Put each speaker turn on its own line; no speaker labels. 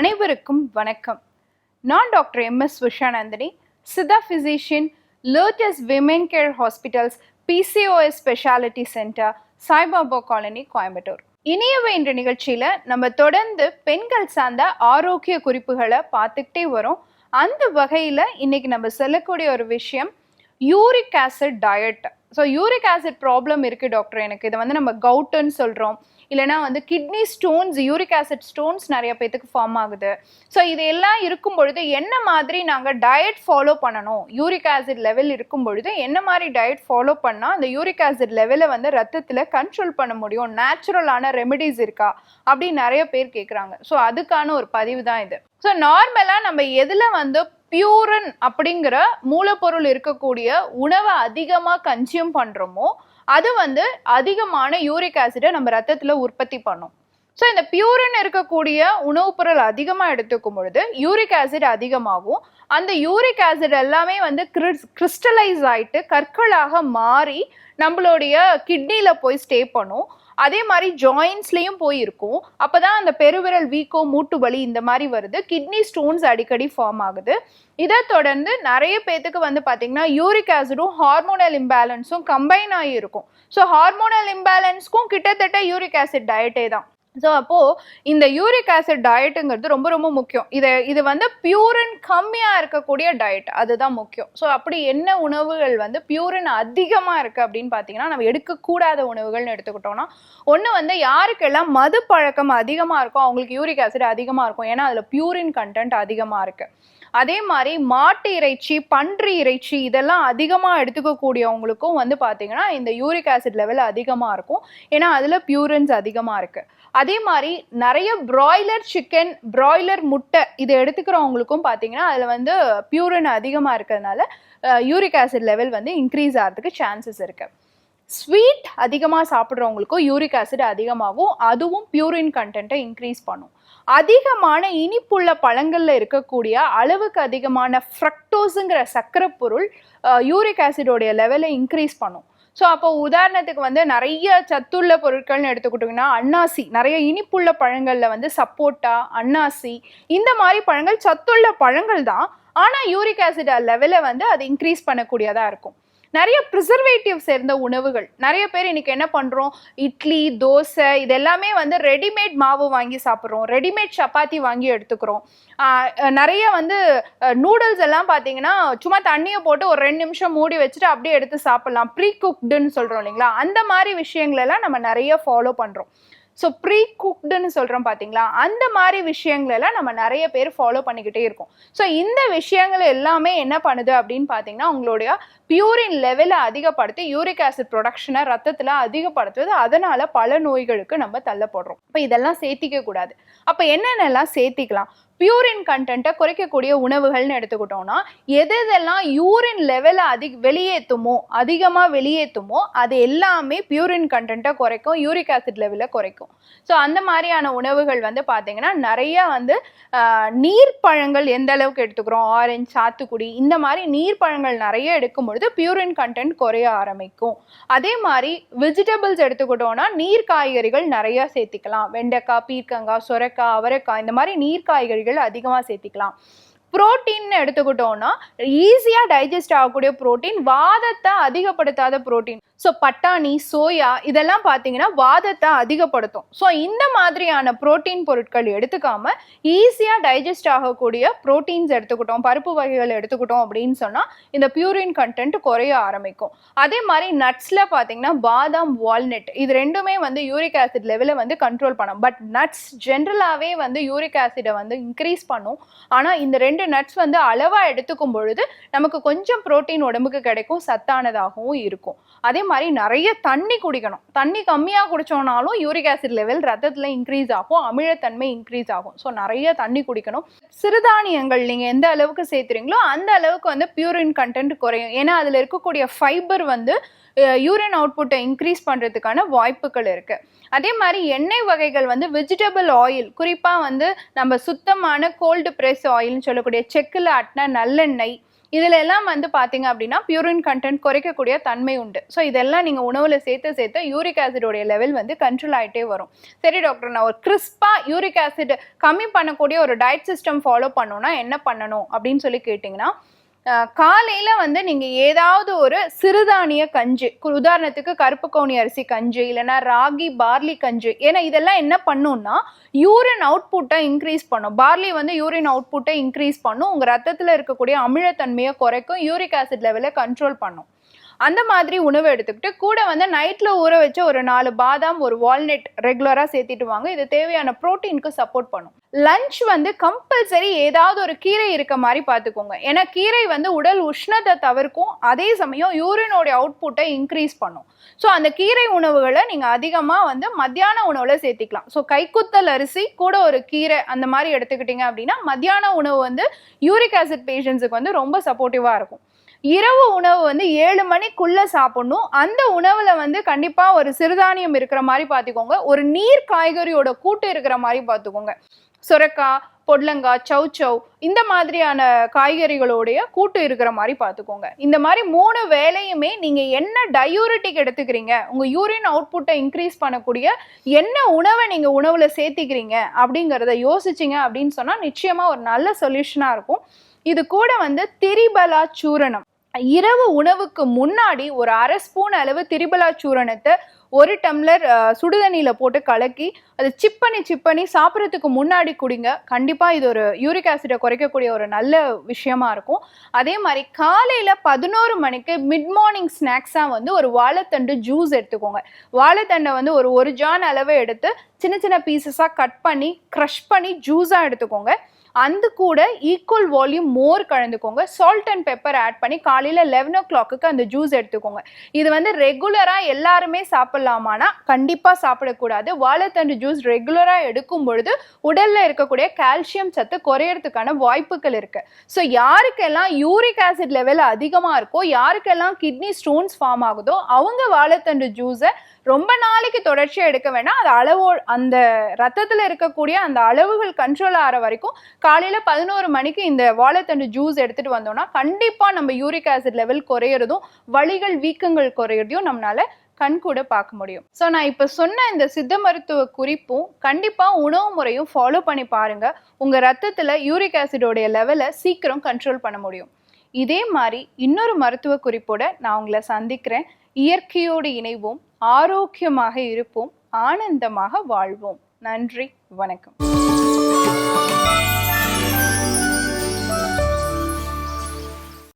அனைவருக்கும் வணக்கம். நான் doctor M. S. Vishanandhini Sitha physician Lotus women care hospitals PCOS speciality centre Saibaba colony Coimbatore இனியவை என்ற நிகழ்ச்சியில் நம்ம தொடர்ந்து பெண்கள் சார்ந்த ஆரோக்கிய குறிப்புகளை பார்த்துக்கிட்டே வரோம். அந்த வகையில் இன்னைக்கு நம்ம சொல்லக்கூடிய ஒரு விஷயம் uric acid diet. So uric acid problem இருக்குது டாக்டர் எனக்கு. இதை வந்து நம்ம கவுட்டுன்னு சொல்கிறோம் இல்லைனா வந்து kidney stones uric acid stones நிறைய பேத்துக்கு ஃபார்ம் ஆகுது. ஸோ இது எல்லாம் இருக்கும் பொழுது என்ன மாதிரி நாங்கள் டயட் ஃபாலோ பண்ணணும்? யூரிக் ஆசிட் லெவல் இருக்கும் பொழுது என்ன மாதிரி டயட் ஃபாலோ பண்ணால் அந்த யூரிக் ஆசிட் லெவலை வந்து ரத்தத்தில் கண்ட்ரோல் பண்ண முடியும்? நேச்சுரலான ரெமெடிஸ் இருக்கா? அப்படின்னு நிறைய பேர் கேட்குறாங்க ஸோ அதுக்கான ஒரு பதிவு தான் இது. ஸோ நார்மலாக நம்ம எதில் வந்து பியூரன் அப்படிங்கிற மூலப்பொருள் இருக்கக்கூடிய உணவை அதிகமாக கன்சியூம் பண்ணுறோமோ அது வந்து அதிகமான யூரிக் ஆசிடை நம்ம ரத்தத்தில் உற்பத்தி பண்ணும். ஸோ இந்த பியூரின் இருக்கக்கூடிய உணவுப் பொருள் அதிகமாக எடுத்துக்கும் பொழுது யூரிக் ஆசிட் அதிகமாகும். அந்த யூரிக் ஆசிட் எல்லாமே வந்து கிறிஸ் கிறிஸ்டலைஸ் ஆகிட்டு கற்களாக மாறி நம்மளுடைய கிட்னியில் போய் ஸ்டே பண்ணும். அதே மாதிரி ஜாயின்ஸ்லேயும் போயிருக்கும். அப்போ தான் அந்த பெருவிரல் வீக்கோ மூட்டு வலி இந்த மாதிரி வருது. கிட்னி ஸ்டோன்ஸ் அடிக்கடி ஃபார்ம் ஆகுது. இதை தொடர்ந்து நிறைய பேத்துக்கு வந்து பார்த்தீங்கன்னா யூரிக் ஆசிடும் ஹார்மோனல் இம்பேலன்ஸும் கம்பைன் ஆகியிருக்கும். ஸோ ஹார்மோனல் இம்பேலன்ஸ்க்கும் கிட்டத்தட்ட யூரிக் ஆசிட் டயட்டே தான் ஸோ அப்போது இந்த யூரிக் ஆசிட் டயட்டுங்கிறது ரொம்ப ரொம்ப முக்கியம். இதை இது வந்து பியூரின் கம்மியாக இருக்கக்கூடிய டயட் அதுதான் முக்கியம். ஸோ அப்படி என்ன உணவுகள் வந்து பியூரின் அதிகமாக இருக்குது அப்படின்னு பார்த்தீங்கன்னா நம்ம எடுக்கக்கூடாத உணவுகள்னு எடுத்துக்கிட்டோம்னா ஒன்று வந்து யாருக்கெல்லாம் மது பழக்கம் அதிகமாக இருக்கோ அவங்களுக்கு யூரிக் ஆசிட் அதிகமாக இருக்கும். ஏன்னா அதில் பியூரின் கண்டென்ட் அதிகமாக இருக்குது அதே மாதிரி மாட்டு இறைச்சி பன்றி இறைச்சி இதெல்லாம் அதிகமாக எடுத்துக்கக்கூடியவங்களுக்கும் வந்து பார்த்தீங்கன்னா இந்த யூரிக் ஆசிட் லெவல் அதிகமாக இருக்கும். ஏன்னா அதில் பியூரன்ஸ் அதிகமாக இருக்குது அதே மாதிரி நிறைய ப்ராய்லர் சிக்கன் ப்ராய்லர் முட்டை இதை எடுத்துக்கிறவங்களுக்கும் பார்த்தீங்கன்னா அதில் வந்து பியூரின் அதிகமாக இருக்கிறதுனால யூரிக் ஆசிட் லெவல் வந்து இன்க்ரீஸ் ஆகிறதுக்கு சான்சஸ் இருக்குது ஸ்வீட் அதிகமாக சாப்பிட்றவங்களுக்கும் யூரிக் ஆசிட் அதிகமாகும். அதுவும் பியூரின் கண்டென்ட்டை இன்க்ரீஸ் பண்ணும். அதிகமான இனிப்புள்ள பழங்களில் இருக்கக்கூடிய அளவுக்கு அதிகமான ஃப்ரக்டோஸுங்கிற சர்க்கரை பொருள் யூரிக் ஆசிடோடைய லெவலை இன்க்ரீஸ் பண்ணும். ஸோ அப்போ உதாரணத்துக்கு வந்து நிறைய சத்துள்ள பொருட்கள்னு எடுத்துக்கிட்டிங்கன்னா அன்னாசி. நிறைய இனிப்புள்ள பழங்களில் வந்து சப்போட்டா அன்னாசி இந்த மாதிரி பழங்கள் சத்துள்ள பழங்கள் தான் ஆனால் யூரிக் ஆசிட் லெவலை வந்து அது இன்க்ரீஸ் பண்ணக்கூடியதாக இருக்கும். நிறைய ப்ரிசர்வேட்டிவ் சேர்ந்த உணவுகள். நிறைய பேர் இன்னைக்கு என்ன பண்ணுறோம் இட்லி தோசை இது எல்லாமே வந்து ரெடிமேட் மாவு வாங்கி சாப்பிட்றோம். ரெடிமேட் சப்பாத்தி வாங்கி எடுத்துக்கிறோம். நிறைய வந்து நூடுல்ஸ் எல்லாம் பார்த்தீங்கன்னா சும்மா தண்ணியை போட்டு ஒரு ரெண்டு நிமிஷம் மூடி வச்சுட்டு அப்படியே எடுத்து சாப்பிட்லாம். ப்ரீ குக்டுன்னு சொல்கிறோம் இல்லைங்களா? அந்த மாதிரி விஷயங்களெல்லாம் நம்ம நிறைய ஃபாலோ பண்ணுறோம் ஸோ ப்ரீ குக்டுன்னு சொல்கிறோம் பார்த்தீங்களா அந்த மாதிரி விஷயங்களெல்லாம் நம்ம நிறைய பேர் ஃபாலோ பண்ணிக்கிட்டே இருக்கோம். ஸோ இந்த விஷயங்கள் எல்லாமே என்ன பண்ணுது அப்படின்னு பார்த்தீங்கன்னா உங்களுடைய பியூரின் லெவலை அதிகப்படுத்தி யூரிக் ஆசிட் ப்ரொடக்ஷனை ரத்தத்தில் அதிகப்படுத்துவது அதனால் பல நோய்களுக்கு நம்ம தள்ளப்படுறோம். இப்போ இதெல்லாம் சேர்த்திக்க கூடாது அப்போ என்னென்னலாம் சேர்த்திக்கலாம்? பியூரின் கண்டென்ட்டை குறைக்கக்கூடிய உணவுகள்னு எடுத்துக்கிட்டோம்னா எது எதெல்லாம் யூரின் லெவலை அதிக வெளியேற்றுமோ அதிகமாக வெளியேற்றுமோ அது எல்லாமே பியூரின் கண்டென்ட்டை குறைக்கும் யூரிக் ஆசிட் லெவலை குறைக்கும். ஸோ அந்த மாதிரியான உணவுகள் வந்து பார்த்தீங்கன்னா நிறைய வந்து நீர்ப்பழங்கள் எந்த அளவுக்கு எடுத்துக்கிறோம்? ஆரஞ்சு சாத்துக்குடி இந்த மாதிரி நீர்ப்பழங்கள் நிறைய எடுக்கும் பொழுது பியூரின் கண்டென்ட் குறைய ஆரம்பிக்கும். அதே மாதிரி வெஜிடபிள்ஸ் எடுத்துக்கிட்டோம்னா நீர் காய்கறிகள் நிறைய சேர்த்திக்கலாம். வெண்டைக்காய் பீர்க்கங்காய் சுரக்காய் அவரைக்காய் இந்த மாதிரி நீர் காய்கறிகள் அதிகமாக சேர்த்திக்கலாம். புரோட்டீன் எடுத்துக்கிட்டோம்னா ஈஸியாக டைஜஸ்ட் ஆகக்கூடிய புரோட்டீன் வாதத்தை அதிகப்படுத்தாத புரோட்டீன். ஸோ பட்டாணி சோயா இதெல்லாம் பார்த்தீங்கன்னா வாதத்தை அதிகப்படுத்தும். ஸோ இந்த மாதிரியான புரோட்டீன் பொருட்கள் எடுத்துக்காம ஈஸியாக டைஜஸ்ட் ஆகக்கூடிய புரோட்டீன்ஸ் எடுத்துக்கிட்டோம் பருப்பு வகைகள் எடுத்துக்கிட்டோம் அப்படின்னு சொன்னால் இந்த பியூரின் கண்டென்ட் குறைய ஆரம்பிக்கும். அதே மாதிரி நட்ஸில் பார்த்தீங்கன்னா பாதாம் வால்நட் இது ரெண்டுமே வந்து யூரிக் ஆசிட் லெவலை வந்து கண்ட்ரோல் பண்ணும். பட் நட்ஸ் ஜென்ரலாகவே வந்து யூரிக் ஆசிடை வந்து இன்க்ரீஸ் பண்ணும். ஆனால் இந்த ரெண்டு நட்ஸ் வந்து அளவாக எடுத்துக்கும் பொழுது நமக்கு கொஞ்சம் புரோட்டீன் உடம்புக்கு கிடைக்கும் சத்தானதாகவும் இருக்கும். அதே மாதிரி நிறைய தண்ணி குடிக்கணும். தண்ணி கம்மியாக குடிச்சோம்னாலும் யூரிக் ஆசிட் லெவல் ரத்தத்தில் இன்க்ரீஸ் ஆகும். அமிழத்தன்மை இன்க்ரீஸ் ஆகும். ஸோ நிறைய தண்ணி குடிக்கணும். சிறுதானியங்கள் நீங்கள் எந்த அளவுக்கு சேர்த்துறீங்களோ அந்த அளவுக்கு வந்து பியூரின் கண்டென்ட் குறையும். ஏன்னா அதில் இருக்கக்கூடிய ஃபைபர் வந்து யூரின் அவுட்புட்டை இன்க்ரீஸ் பண்ணுறதுக்கான வாய்ப்புகள் இருக்குது அதே மாதிரி எண்ணெய் வகைகள் வந்து வெஜிடபிள் ஆயில் குறிப்பாக வந்து நம்ம சுத்தமான கோல்டு ப்ரெஸ் ஆயில்னு சொல்லக்கூடிய செக்கில் ஆட்டின நல்லெண்ணெய் இதுல எல்லாம் வந்து பாத்தீங்க அப்படின்னா பியூரின் கண்டென்ட் குறைக்கக்கூடிய தன்மை உண்டு. ஸோ இதெல்லாம் நீங்க உணவுல சேர்த்து சேர்த்து யூரிக் ஆசிடோடைய லெவல் வந்து கண்ட்ரோல் ஆகிட்டே வரும். சரி டாக்டர் நான் ஒரு கிறிஸ்பா யூரிக் ஆசிட் கம்மி பண்ணக்கூடிய ஒரு டயட் சிஸ்டம் ஃபாலோ பண்ணோன்னா என்ன பண்ணணும் அப்படின்னு சொல்லி கேட்டிங்கன்னா காலையில் வந்து நீங்கள் ஏதாவது ஒரு சிறுதானிய கஞ்சி கு- உதாரணத்துக்கு கருப்பு கவுனி அரிசி கஞ்சி இல்லைன்னா ராகி பார்லி கஞ்சி ஏன்னா இதெல்லாம் என்ன பண்ணும்னா யூரின் அவுட்புட்டை இன்க்ரீஸ் பண்ணும். பார்லி வந்து யூரின் அவுட்புட்டை இன்க்ரீஸ் பண்ணும். உங்கள் ரத்தத்தில் இருக்கக்கூடிய அமிலத்தன்மையை குறைக்கும். யூரிக் ஆசிட் லெவலை கண்ட்ரோல் பண்ணும். அந்த மாதிரி உணவு எடுத்துக்கிட்டு கூட வந்து நைட்டில் ஊற வச்ச ஒரு நாலு பாதாம் ஒரு வால்நட் ரெகுலராக சேர்த்திட்டு வாங்க. இது தேவையான புரோட்டீனுக்கு சப்போர்ட் பண்ணும். லஞ்ச் வந்து கம்பல்சரி ஏதாவது ஒரு கீரை இருக்க மாதிரி பார்த்துக்கோங்க. ஏன்னா கீரை வந்து உடல் உஷ்ணத்தை தவிர்க்கும். அதே சமயம் யூரினோடைய அவுட்புட்டை இன்க்ரீஸ் பண்ணும். ஸோ அந்த கீரை உணவுகளை நீங்கள் அதிகமாக வந்து மத்தியான உணவில் சேர்த்திக்கலாம். ஸோ கைக்குத்தல் அரிசி கூட ஒரு கீரை அந்த மாதிரி எடுத்துக்கிட்டீங்க அப்படின்னா மத்தியான உணவு வந்து யூரிக் ஆசிட் பேஷண்ட்ஸுக்கு வந்து ரொம்ப சப்போர்ட்டிவாக இருக்கும். இரவு உணவு வந்து ஏழு மணிக்குள்ள சாப்பிடணும். அந்த உணவுல வந்து கண்டிப்பா ஒரு சிறுதானியம் இருக்கிற மாதிரி பார்த்துக்கோங்க. ஒரு நீர் காய்கறியோட கூட்டு இருக்கிற மாதிரி பார்த்துக்கோங்க. சுரக்காய் பொடலங்காய் சௌ இந்த மாதிரியான காய்கறிகளுடைய கூட்டு இருக்கிற மாதிரி பார்த்துக்கோங்க. இந்த மாதிரி மூணு வேலையுமே நீங்கள் என்ன டயூரிட்டிக் எடுத்துக்கிறீங்க உங்கள் யூரின் அவுட்புட்டை இன்க்ரீஸ் பண்ணக்கூடிய என்ன உணவை நீங்கள் உணவில் சேர்த்திக்கிறீங்க அப்படிங்கிறத யோசிச்சீங்க அப்படின்னு சொன்னால் நிச்சயமாக ஒரு நல்ல சொல்யூஷனாக இருக்கும். இது கூட வந்து திரிபலா சூரணம். இரவு உணவுக்கு முன்னாடி ஒரு அரை ஸ்பூன் அளவு திரிபலா சூரணத்தை ஒரு டம்ளர் சுடுதண்ணியில் போட்டு கலக்கி அதை சிப் பண்ணி சிப் பண்ணி சாப்பிட்றதுக்கு முன்னாடி குடிங்க. கண்டிப்பாக இது ஒரு யூரிக் ஆசிடை குறைக்கக்கூடிய ஒரு நல்ல விஷயமா இருக்கும். அதே மாதிரி காலையில் பதினோரு மணிக்கு மிட் மார்னிங் ஸ்நாக்ஸாக வந்து ஒரு வாழைத்தண்டு ஜூஸ் எடுத்துக்கோங்க. வாழைத்தண்டை வந்து ஒரு ஒரு ஜான் அளவு எடுத்து சின்ன சின்ன பீசஸாக கட் பண்ணி க்ரஷ் பண்ணி ஜூஸாக எடுத்துக்கோங்க. அந்த கூட ஈக்குவல் வால்யூம் மோர் கலந்துக்கோங்க. சால்ட் அண்ட் பெப்பர் ஆட் பண்ணி காலையில் லெவன் ஓ கிளாக்குக்கு அந்த ஜூஸ் எடுத்துக்கோங்க. இது வந்து ரெகுலராக எல்லாருமே சாப்பிட்லாமானா கண்டிப்பாக சாப்பிடக்கூடாது. வாழைத்தண்டு ஜூஸ் ரெகுலராக எடுக்கும் பொழுது உடலில் இருக்கக்கூடிய கால்சியம் சத்து குறையறதுக்கான வாய்ப்புகள் இருக்கு. ஸோ யாருக்கெல்லாம் யூரிக் ஆசிட் லெவல் அதிகமாக இருக்கோ யாருக்கெல்லாம் கிட்னி ஸ்டோன்ஸ் ஃபார்ம் ஆகுதோ அவங்க வாழைத்தண்டு ஜூஸை ரொம்ப நாளைக்கு தொடர்ச்சியாக எடுக்க வேணாம். அது அளவோ அந்த ரத்தத்தில் இருக்கக்கூடிய அந்த அளவுகள் கண்ட்ரோல் ஆகிற வரைக்கும் காலையில் பதினோரு மணிக்கு இந்த வாழைத்தண்டு ஜூஸ் எடுத்துகிட்டு வந்தோம்னா கண்டிப்பாக நம்ம யூரிக் ஆசிட் லெவல் குறையிறதும் வழிகள் வீக்கங்கள் குறையிறதையும் நம்மளால கண் கூட பார்க்க முடியும். ஸோ நான் இப்போ சொன்ன இந்த சித்த மருத்துவ குறிப்பும் கண்டிப்பாக உணவு முறையும் ஃபாலோ பண்ணி பாருங்கள் உங்கள் ரத்தத்தில் யூரிக் ஆசிடோடைய லெவலை சீக்கிரம் கண்ட்ரோல் பண்ண முடியும். இதே மாதிரி இன்னொரு மருத்துவ குறிப்போட நான் உங்களை சந்திக்கிறேன். இயற்கையோடு இணைவோம் ஆரோக்கியமாக இருப்போம் ஆனந்தமாக வாழ்வோம். நன்றி வணக்கம்.